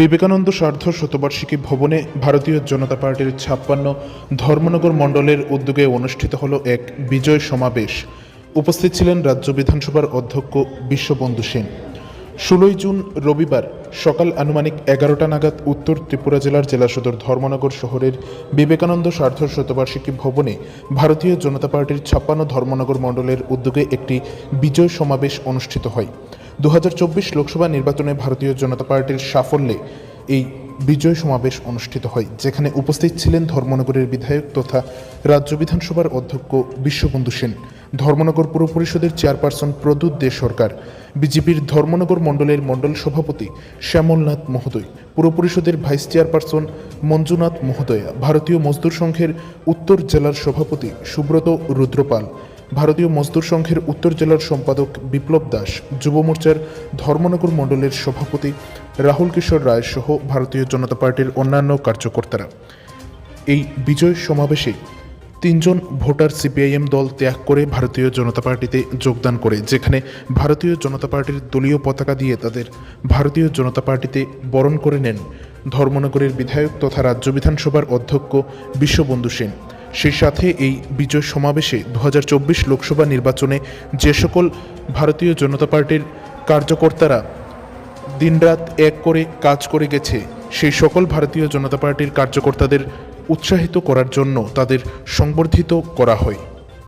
বিবেকানন্দ সার্ধ শতবার্ষিকী ভবনে ভারতীয় জনতা পার্টির ছাপ্পান্ন ধর্মনগর মণ্ডলের উদ্যোগে অনুষ্ঠিত হল এক বিজয় সমাবেশ। উপস্থিত ছিলেন রাজ্য বিধানসভার অধ্যক্ষ বিশ্ববন্ধু সেন। ষোলোই জুন রবিবার সকাল আনুমানিক এগারোটা নাগাদ উত্তর ত্রিপুরা জেলার জেলা সদর ধর্মনগর শহরের বিবেকানন্দ সার্ধ শতবার্ষিকী ভবনে ভারতীয় জনতা পার্টির ছাপ্পান্ন ধর্মনগর মণ্ডলের উদ্যোগে একটি বিজয় সমাবেশ অনুষ্ঠিত হয়। দু হাজার চব্বিশ লোকসভা নির্বাচনে ভারতীয় জনতা পার্টির সাফল্যে এই বিজয় সমাবেশ অনুষ্ঠিত হয়, যেখানে উপস্থিত ছিলেন ধর্মনগরের বিধায়ক তথা রাজ্য বিধানসভার অধ্যক্ষ বিশ্ববন্ধু সেন, ধর্মনগর পুর পরিষদের চেয়ারপারসন প্রদ্যুৎ দে সরকার, বিজেপির ধর্মনগর মণ্ডলের মণ্ডল সভাপতি শ্যামলনাথ মহোদয়, পুর পরিষদের ভাইস চেয়ারপারসন মঞ্জুনাথ মহোদয়া, ভারতীয় মজদুর সংঘের উত্তর জেলার সভাপতি সুব্রত রুদ্রপাল ভারতীয় মজদুর সংঘের উত্তর জেলার সম্পাদক বিপ্লব দাস, যুব মোর্চার ধর্মনগর মণ্ডলের সভাপতি রাহুল কিশোর রায় সহ ভারতীয় জনতা পার্টির অন্যান্য কার্যকর্তারা। এই বিজয় সমাবেশে তিনজন ভোটার সিপিআইএম দল ত্যাগ করে ভারতীয় জনতা পার্টিতে যোগদান করে, যেখানে ভারতীয় জনতা পার্টির দলীয় পতাকা দিয়ে তাদের ভারতীয় জনতা পার্টিতে বরণ করে নেন ধর্মনগরের বিধায়ক তথা রাজ্য বিধানসভার অধ্যক্ষ বিশ্ববন্ধু সেন। সেই সাথে এই বিজয় সমাবেশে দু হাজার চব্বিশ লোকসভা নির্বাচনে যে সকল ভারতীয় জনতা পার্টির কার্যকর্তারা দিনরাত এক করে কাজ করে গেছে, সেই সকল ভারতীয় জনতা পার্টির কার্যকর্তাদের উৎসাহিত করার জন্য তাদের সংবর্ধিত করা হয়।